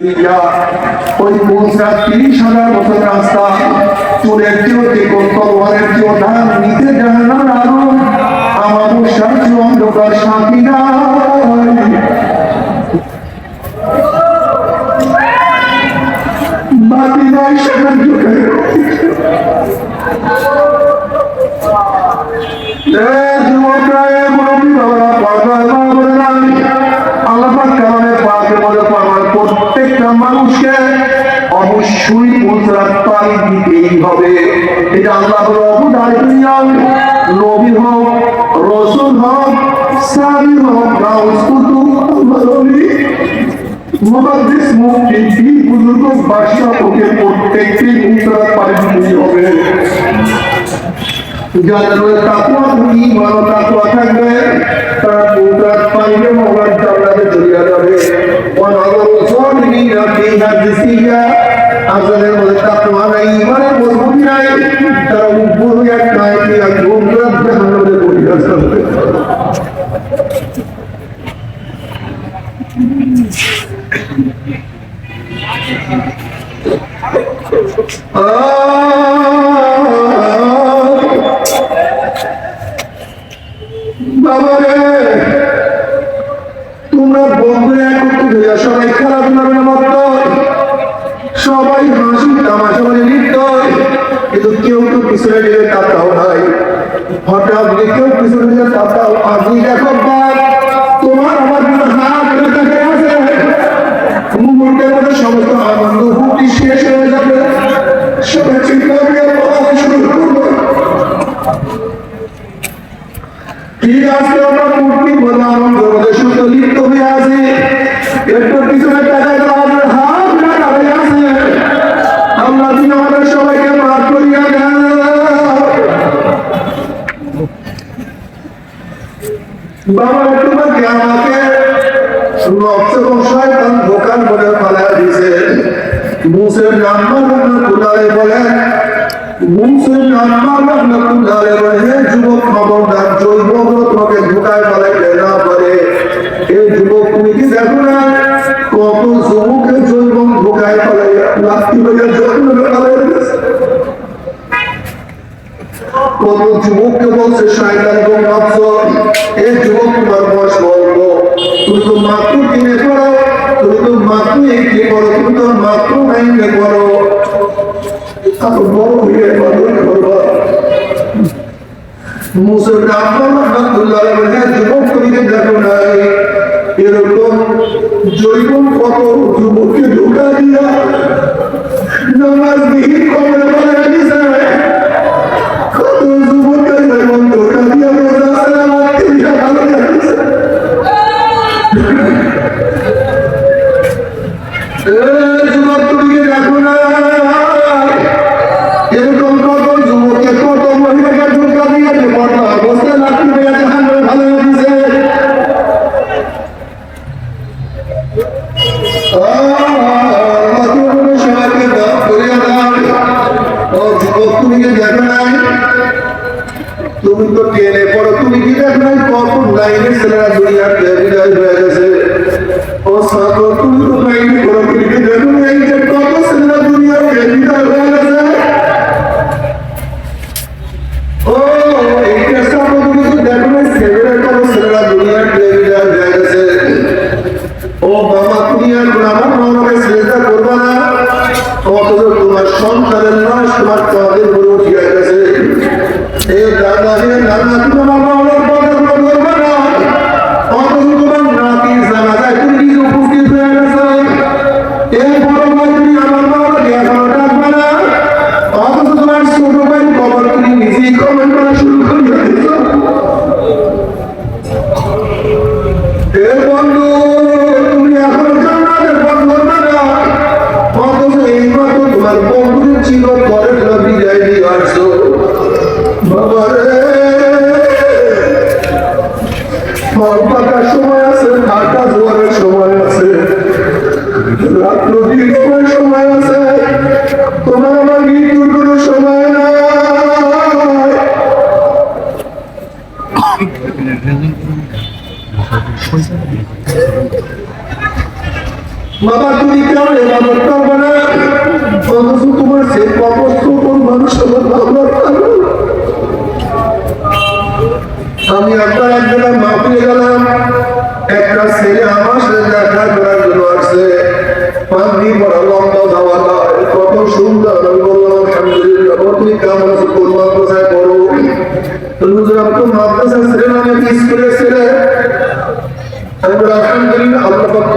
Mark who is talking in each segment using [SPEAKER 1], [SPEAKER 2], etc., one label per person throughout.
[SPEAKER 1] ওই পৌঁছা তিরিশ হাজার বছর রাস্তা, চুলের চেয়েও দেখুন, তলোয়ারের চেয়েও ধান নিতে না আরও আমার সাহায্য অন্ধকার, শান্তি না বাতি নাই সাহায্য হোক গাউস কুতুব আল্লাহর মুহাদ্দিস মুফতি পীর বুজুর্গ বাদশা ওকে প্রত্যেকটি পানি দিতেই হবে যাদের তাকুয়া ইমান ও তাকুয়া থাকবে তারা মুদ্রার পানিতে মহান জান্নাতে চলে যাবে তোমরা বন্ধুরা একত্রিত হইয়া সবাই খেলাধুলার মত সবাই হাসি তামাশা মানে কিন্তু কেউ তো পিছনে গেলে তাতাও নাই। হঠাৎ কেউ পিছনে গেলে তাতাও বাবা, তোমাকে আমাকে এবং শয়তান দোকান বলে ফালা দিয়েছে। মুসের নাম্বার কুলারে বলে, মুসের নাম্বার কুলারে বলে, হে যুবক খবরদার, জৈব তোমাকে ঢুকায় ফেলাইতে না? কত যুবকে জৈব ঢুকায় ফেলাই লাস্তি হয়ে যত্ন কোন যুবককে বলছে, শয়তান এবং নফস এই যুবক তোমার বয়স অল্প তুমি তো মাত্র কিনে করো তুমি তো মাত্র একটি করো তুমি তো মাত্র নাইনে এরকম জৈব কত যুবককে ঢোকা দিয়া নামাজ বিহীন কবরে তুমি তো টেনে পড়ো তুমি কি দেখো কত লাইনে ছেলেরা দুনিয়ার বিদায় হয়ে গেছে। সন্তানের নয় তোমার তাদের বড় ঠিক আছে এ দাদা হে দাদা তুমি বাবা, তুমি কেমন এবাদত করবে না তোমার সেই অবস্থ কোন মানুষ আমার বাবা আমি আপনার এক জায়গায় মাপিয়ে গেলাম। একটা ছেলে আমার সাথে দেখা করার জন্য আসছে। পাগড়ি পরা লম্বা ধাওয়া। কত সুন্দর, আমি বললাম, আলহামদুলিল্লাহ তুমি কেমন আছো কোন মাদ্রাসায় পড়ো তো হুজুর, আমি তো মাদ্রাসায় ছিলেন আমি কি স্কুলে ছিলেন আমি বলি, আলহামদুলিল্লাহ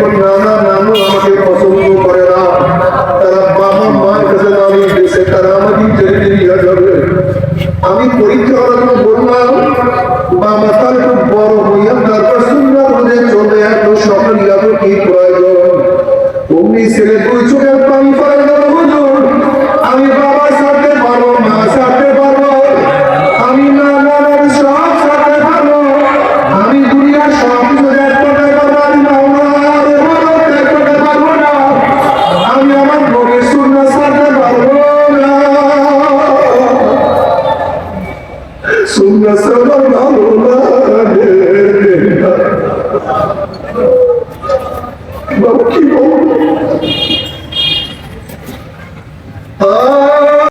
[SPEAKER 1] করি লাগে কি বলব? আ